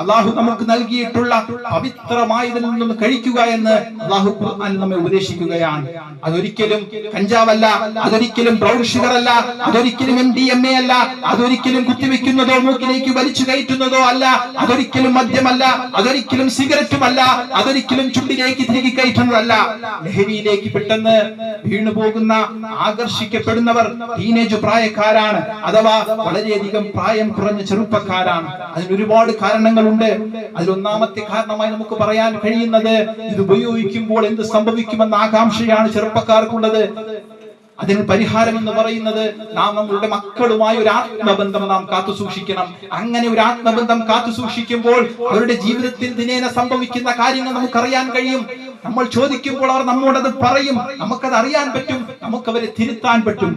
അള്ളാഹു നമുക്ക് നൽകിയിട്ടുള്ള പവിത്രമായതിൽ നിന്നും കഴിക്കുക എന്ന് അള്ളാഹു ഖുർആൻ നമ്മെ ഉപദേശിക്കുകയാണ്. അതൊരിക്കലും കഞ്ചാവല്ല അതൊരിക്കലും ബ്രൗൺ ഷുഗർ അല്ല അതൊരിക്കലും എം ഡി എം എ അല്ല അതൊരിക്കലും കുത്തിവെക്കുന്നതോ മൂക്കിലേക്ക് വലിച്ചു കയറ്റുന്നതോ അല്ല അതൊരിക്കലും മദ്യമല്ല അതൊരിക്കലും സിഗരറ്റുമല്ല അതൊരിക്കലും ചുണ്ടിലേക്ക് തിരികെ കയറ്റുന്നതല്ല. ലഹരിയിലേക്ക് പെട്ടെന്ന് വീണുപോകുന്ന ആകർഷിക്കപ്പെടുന്നവർ ടീനേജ് പ്രായക്കാരാണ്. അഥവാ വളരെയധികം പ്രായം കുറഞ്ഞ ചെറുപ്പക്കാരാണ്. അതിന് ഒരുപാട് കാരണങ്ങളുണ്ട്. അതിലൊന്നാമത്തെ കാരണമായി നമുക്ക് പറയാൻ കഴിയുന്നത് ഇത് ഉപയോഗിക്കുമ്പോൾ എന്ത് സംഭവിക്കുമെന്ന ആകാംക്ഷയാണ് ചെറുപ്പക്കാർക്കുള്ളത്. അതിന് പരിഹാരം എന്ന് പറയുന്നത് നാം നമ്മളുടെ മക്കളുമായി ഒരു ആത്മബന്ധം നാം കാത്തു സൂക്ഷിക്കണം. അങ്ങനെ ഒരു ആത്മബന്ധം കാത്തു സൂക്ഷിക്കുമ്പോൾ അവരുടെ ജീവിതത്തിൽ ദിനേന സംഭവിക്കുന്ന കാര്യങ്ങൾ നമുക്കറിയാൻ കഴിയും. നമ്മൾ ചോദിക്കുമ്പോൾ അവർ നമ്മോടത് പറയും. നമുക്കത് അറിയാൻ പറ്റും. നമുക്ക് അവരെ തിരുത്താൻ പറ്റും.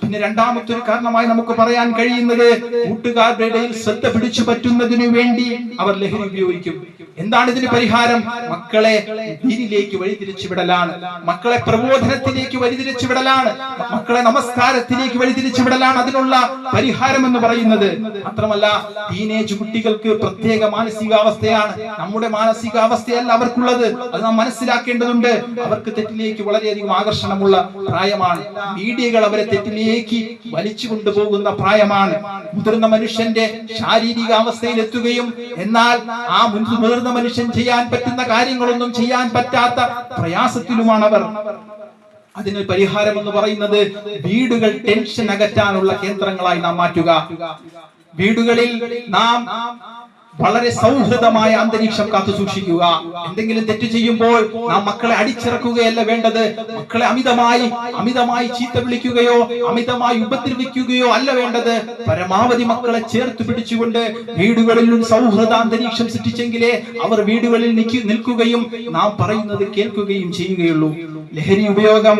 പിന്നെ രണ്ടാമത്തെ ഒരു കാരണമായി നമുക്ക് പറയാൻ കഴിയുന്നത് കൂട്ടുകാരുടെ ഇടയിൽ ശ്രദ്ധ പിടിച്ചു പറ്റുന്നതിനു വേണ്ടി അവർ ലഹരി ഉപയോഗിക്കും. എന്താണ് ഇതിന് പരിഹാരം? മക്കളെ ദീനിലേക്ക് വഴിതിരിച്ചു വിടലാണ് മക്കളെ പ്രബോധനത്തിലേക്ക് വഴിതിരിച്ചു വിടലാണ് മക്കളെ നമസ്കാരത്തിലേക്ക് വഴിതിരിച്ചു വിടലാണ് അതിനുള്ള പരിഹാരം എന്ന് പറയുന്നത്. മാത്രമല്ല ടീനേജ് കുട്ടികൾക്ക് പ്രത്യേക മാനസികാവസ്ഥയാണ്. നമ്മുടെ മാനസികാവസ്ഥയല്ല അവർക്കുള്ളത്. അത് നാം മനസ്സിലാക്കേണ്ടതുണ്ട്. അവർക്ക് തെറ്റിലേക്ക് വളരെയധികം ആകർഷണമുള്ള പ്രായമാണ്. മീഡിയകൾ അവരെ തെറ്റിലേക്ക് വലിച്ചു കൊണ്ടുപോകുന്ന പ്രായമാണ്. മുതിർന്ന മനുഷ്യന്റെ ശാരീരിക അവസ്ഥയിൽ എത്തുകയും എന്നാൽ ആ മുൻ- മുതിർന്ന മനുഷ്യൻ ചെയ്യാൻ പറ്റുന്ന കാര്യങ്ങളൊന്നും ചെയ്യാൻ പറ്റാത്ത പ്രയാസത്തിലുമാണ് അവർ അതിന് പരിഹാരം എന്ന് പറയുന്നത് വീടുകൾ ടെൻഷൻ അകറ്റാനുള്ള കേന്ദ്രങ്ങളായി നാം മാറ്റുക. വീടുകളിൽ നാം വളരെ സൗഹൃദമായ അന്തരീക്ഷം കാത്തു സൂക്ഷിക്കുക. എന്തെങ്കിലും തെറ്റ് ചെയ്യുമ്പോൾ നാം മക്കളെ അടിച്ചിറക്കുകയല്ല വേണ്ടത്. മക്കളെ അമിതമായി അമിതമായി ചീത്ത വിളിക്കുകയോ അമിതമായി ഉപദ്രവിക്കുകയോ അല്ല വേണ്ടത്. പരമാവധി മക്കളെ ചേർത്ത് പിടിച്ചുകൊണ്ട് വീടുകളിൽ ഒരു സൗഹൃദ അന്തരീക്ഷം സൃഷ്ടിച്ചെങ്കിലേ അവർ വീടുകളിൽ നിൽക്കുകയും നാം പറയുന്നത് കേൾക്കുകയും ചെയ്യുകയുള്ളൂ. ലഹരി ഉപയോഗം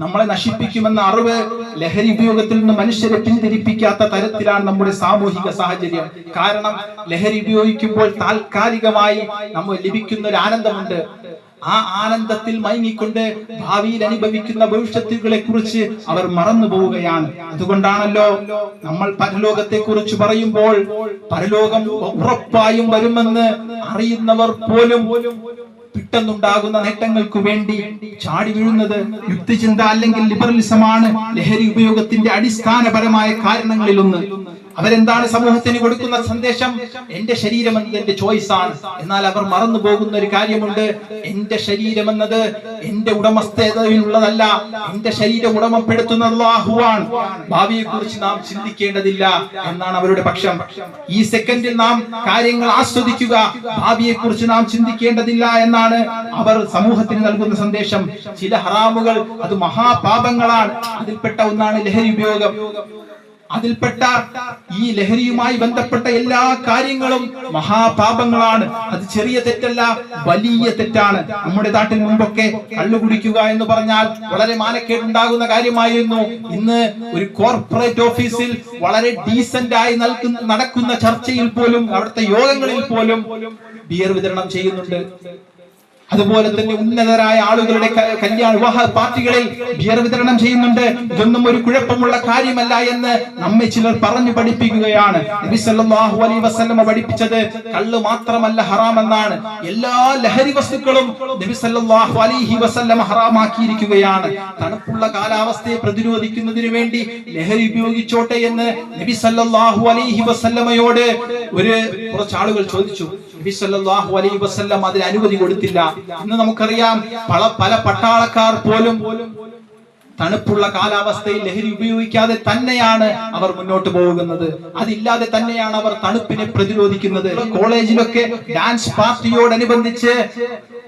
നമ്മളെ നശിപ്പിക്കുമെന്ന അറിവ് ലഹരി ഉപയോഗത്തിൽ നിന്ന് മനുഷ്യരെ പിന്തിരിപ്പിക്കാത്ത തരത്തിലാണ് നമ്മുടെ സാമൂഹിക സാഹചര്യം. കാരണം ലഹരി ഉപയോഗിക്കുമ്പോൾ താൽക്കാലികമായി നമ്മൾ ലഭിക്കുന്ന ഒരു ആനന്ദമുണ്ട്. ആ ആനന്ദത്തിൽ മയങ്ങിക്കൊണ്ട് ഭാവിയിൽ അനുഭവിക്കുന്ന ഭവിഷ്യത്തുകളെ കുറിച്ച് അവർ മറന്നു പോവുകയാണ്. അതുകൊണ്ടാണല്ലോ നമ്മൾ പരലോകത്തെ കുറിച്ച് പറയുമ്പോൾ പരലോകം ഉറപ്പായും വരുമെന്ന് അറിയുന്നവർ പോലും പെട്ടെന്നുണ്ടാകുന്ന നേട്ടങ്ങൾക്ക് വേണ്ടി ചാടി വീഴുന്നത് യുക്തിചിന്ത അല്ലെങ്കിൽ ലിബറലിസമാണ് ലഹരി ഉപയോഗത്തിന്റെ അടിസ്ഥാനപരമായ കാരണങ്ങളിലൊന്ന്. അവരെന്താണ് സമൂഹത്തിന് കൊടുക്കുന്ന സന്ദേശം? എന്റെ ശരീരം എന്നത് എന്റെ ചോയ്സ് ആണ്. എന്നാൽ അവർ മറന്നു പോകുന്ന ഒരു കാര്യമുണ്ട്. എന്റെ ശരീരം എന്നത് എന്റെ ഉടമസ്ഥതയിലുള്ളതല്ല. എന്റെ ശരീരം ഉടമപ്പെടുത്തുന്ന അല്ലാഹുവാണ് ഭാവിയെ കുറിച്ച് നാം ചിന്തിക്കേണ്ടതില്ല എന്നാണ് അവരുടെ പക്ഷം. ഈ സെക്കൻഡിൽ നാം കാര്യങ്ങൾ ആസ്വദിക്കുക. ഭാവിയെ കുറിച്ച് നാം ചിന്തിക്കേണ്ടതില്ല എന്നാണ് അവർ സമൂഹത്തിന് നൽകുന്ന സന്ദേശം. ചില ഹറാമുകൾ അത് മഹാപാപങ്ങളാണ്. അതിൽപ്പെട്ട ഒന്നാണ് ലഹരി ഉപയോഗം. അതിൽപ്പെട്ട ഈ ലഹരിയുമായി ബന്ധപ്പെട്ട എല്ലാ കാര്യങ്ങളും മഹാപാപങ്ങളാണ്. അത് ചെറിയ തെറ്റല്ല വലിയ തെറ്റാണ്. നമ്മുടെ നാട്ടിൽ മുമ്പൊക്കെ കള്ളു കുടിക്കുക എന്ന് പറഞ്ഞാൽ വളരെ മാനക്കേടുണ്ടാകുന്ന കാര്യമായിരുന്നു. ഇന്ന് ഒരു കോർപ്പറേറ്റ് ഓഫീസിൽ വളരെ ഡീസന്റ് ആയി നടക്കുന്ന ചർച്ചയിൽ പോലും അവിടുത്തെ യോഗങ്ങളിൽ പോലും ബിയർ വിതരണം ചെയ്യുന്നുണ്ട്. അതുപോലെ തന്നെ ഉന്നതരായ ആളുകളുടെ കല്യാണ വിവാഹ പാർട്ടികളിൽ ബിയർ വിതരണം ചെയ്യുന്നുണ്ട്. ഇതൊന്നും ഒരു കുഴപ്പമുള്ള കാര്യമല്ല എന്ന് നമ്മെ ചിലർ പറഞ്ഞു പഠിപ്പിക്കുകയാണ്. നബി സല്ലല്ലാഹു അലൈഹി വസല്ലമ പഠിപ്പിച്ചത് കള്ള് മാത്രമല്ല ഹറാം എന്നാണ് എല്ലാ ലഹരി വസ്തുക്കളും നബി സല്ലല്ലാഹു അലൈഹി വസല്ലമ ഹറാമാക്കിയിരിക്കുകയാണ്. തണുപ്പുള്ള കാലാവസ്ഥയെ പ്രതിരോധിക്കുന്നതിന് വേണ്ടി ലഹരി ഉപയോഗിച്ചോട്ടെ എന്ന് നബി സല്ലല്ലാഹു അലൈഹി വസല്ലമയോട് ഒരു കുറച്ച് ആളുകൾ ചോദിച്ചു. നബി സല്ലല്ലാഹു അലൈഹി വസല്ലം അതിന് അനുമതി കൊടുത്തില്ല. ഇന്ന് നമുക്കറിയാം പല പല പട്ടാളക്കാർ പോലും തണുപ്പുള്ള കാലാവസ്ഥയിൽ ലഹരി ഉപയോഗിക്കാതെ തന്നെയാണ് അവർ മുന്നോട്ട് പോകുന്നത്. അതില്ലാതെ തന്നെയാണ് അവർ തണുപ്പിനെ പ്രതിരോധിക്കുന്നത്. കോളേജിലൊക്കെ ഡാൻസ് പാർട്ടിയോടനുബന്ധിച്ച്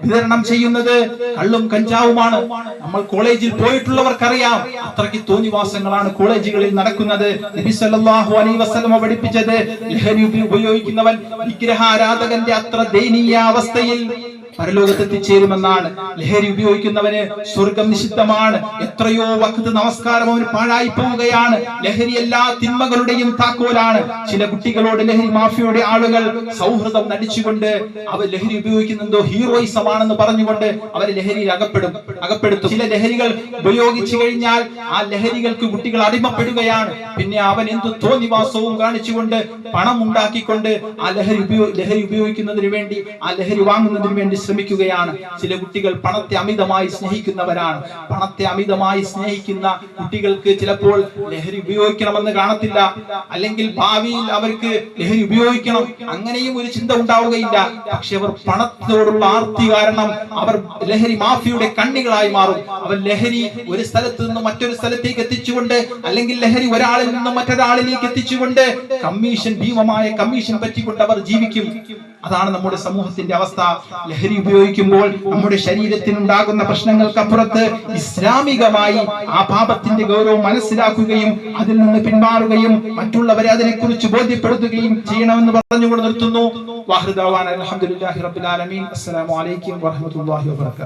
വിതരണം ചെയ്യുന്നത് കള്ളും കഞ്ചാവുമാണ്. നമ്മൾ കോളേജിൽ പോയിട്ടുള്ളവർക്കറിയാം അത്രയ്ക്ക് തോന്നിവാസങ്ങളാണ് കോളേജുകളിൽ നടക്കുന്നത്. നബി സല്ലല്ലാഹു അലൈഹി വസല്ലമ പഠിപ്പിച്ചത് ലഹരി ഉപ- ഉപയോഗിക്കുന്നവൻ വിഗ്രഹാരാധകന്റെ അത്ര ദയനീയ അവസ്ഥയിൽ പരലോകത്ത് എത്തിച്ചേരുമെന്നാണ് ലഹരി ഉപയോഗിക്കുന്നവന് സ്വർഗം നിഷിദ്ധമാണ്. എത്രയോ വക്ത് നമസ്കാരം അവന് പാഴായി പോവുകയാണ്. ലഹരി എല്ലാ തിന്മകളുടെയും താക്കോലാണ്. ചില കുട്ടികളോട് ലഹരി മാഫിയയുടെ ആളുകൾ സൗഹൃദം നടിച്ചുകൊണ്ട് അവർ ലഹരി ഉപയോഗിക്കുന്നെന്തോ ഹീറോയിസം ആണെന്ന് പറഞ്ഞുകൊണ്ട് അവർ ലഹരിയിൽ അകപ്പെടും അകപ്പെടുത്തും. ചില ലഹരികൾ ഉപയോഗിച്ചു കഴിഞ്ഞാൽ ആ ലഹരികൾക്ക് കുട്ടികൾ അടിമപ്പെടുകയാണ്. പിന്നെ അവൻ എന്ത് തോന്നിവാസവും കാണിച്ചുകൊണ്ട് പണം ഉണ്ടാക്കിക്കൊണ്ട് ആ ലഹരി ഉപയോഗ ലഹരി ഉപയോഗിക്കുന്നതിന് വേണ്ടി ആ ലഹരി വാങ്ങുന്നതിന് വേണ്ടി ശ്രമിക്കുകയാണ്. ചില കുട്ടികൾ പണത്തെ അമിതമായി സ്നേഹിക്കുന്നവരാണ്. പണത്തെ അമിതമായി സ്നേഹിക്കുന്ന കുട്ടികൾക്ക് ചിലപ്പോൾ ലഹരി ഉപയോഗിക്കണമെന്ന് കാണത്തില്ല. അല്ലെങ്കിൽ ഭാവിയിൽ അവർക്ക് ലഹരി ഉപയോഗിക്കണം. അങ്ങനെയും ഒരു ചിന്ത ഉണ്ടാവുകയില്ല. പക്ഷെ അവർ പണത്തോടുള്ള ആർത്തി കാരണം അവർ ലഹരി മാഫിയുടെ കണ്ണികളായി മാറും. അവർ ലഹരി ഒരു സ്ഥലത്ത് നിന്ന് മറ്റൊരു സ്ഥലത്തേക്ക് എത്തിച്ചുകൊണ്ട് അല്ലെങ്കിൽ ലഹരി ഒരാളിൽ നിന്ന് മറ്റൊരാളിലേക്ക് എത്തിച്ചുകൊണ്ട് കമ്മീഷൻ ഭീമമായ കമ്മീഷൻ പറ്റിക്കൊണ്ട് അവർ ജീവിക്കും. അതാണ് നമ്മുടെ സമൂഹത്തിന്റെ അവസ്ഥ. ലഹരി ഉപയോഗിക്കുമ്പോൾ നമ്മുടെ ശരീരത്തിനുണ്ടാകുന്ന പ്രശ്നങ്ങൾക്കപ്പുറത്ത് ഇസ്ലാമികമായി ആ പാപത്തിന്റെ ഗൗരവം മനസ്സിലാക്കുകയും അതിൽ നിന്ന് പിന്മാറുകയും മറ്റുള്ളവരെ അതിനെക്കുറിച്ച് ബോധ്യപ്പെടുത്തുകയും ചെയ്യണമെന്ന് പറഞ്ഞുകൊണ്ട് നിർത്തുന്നു. വാഹൃദാൻ അലഹമുല്ലാഹി റബ്ബുൽ ആലമീൻ. അസ്സലാമു അലൈക്കും വറഹ്മത്തുള്ളാഹി വബറകാതുഹു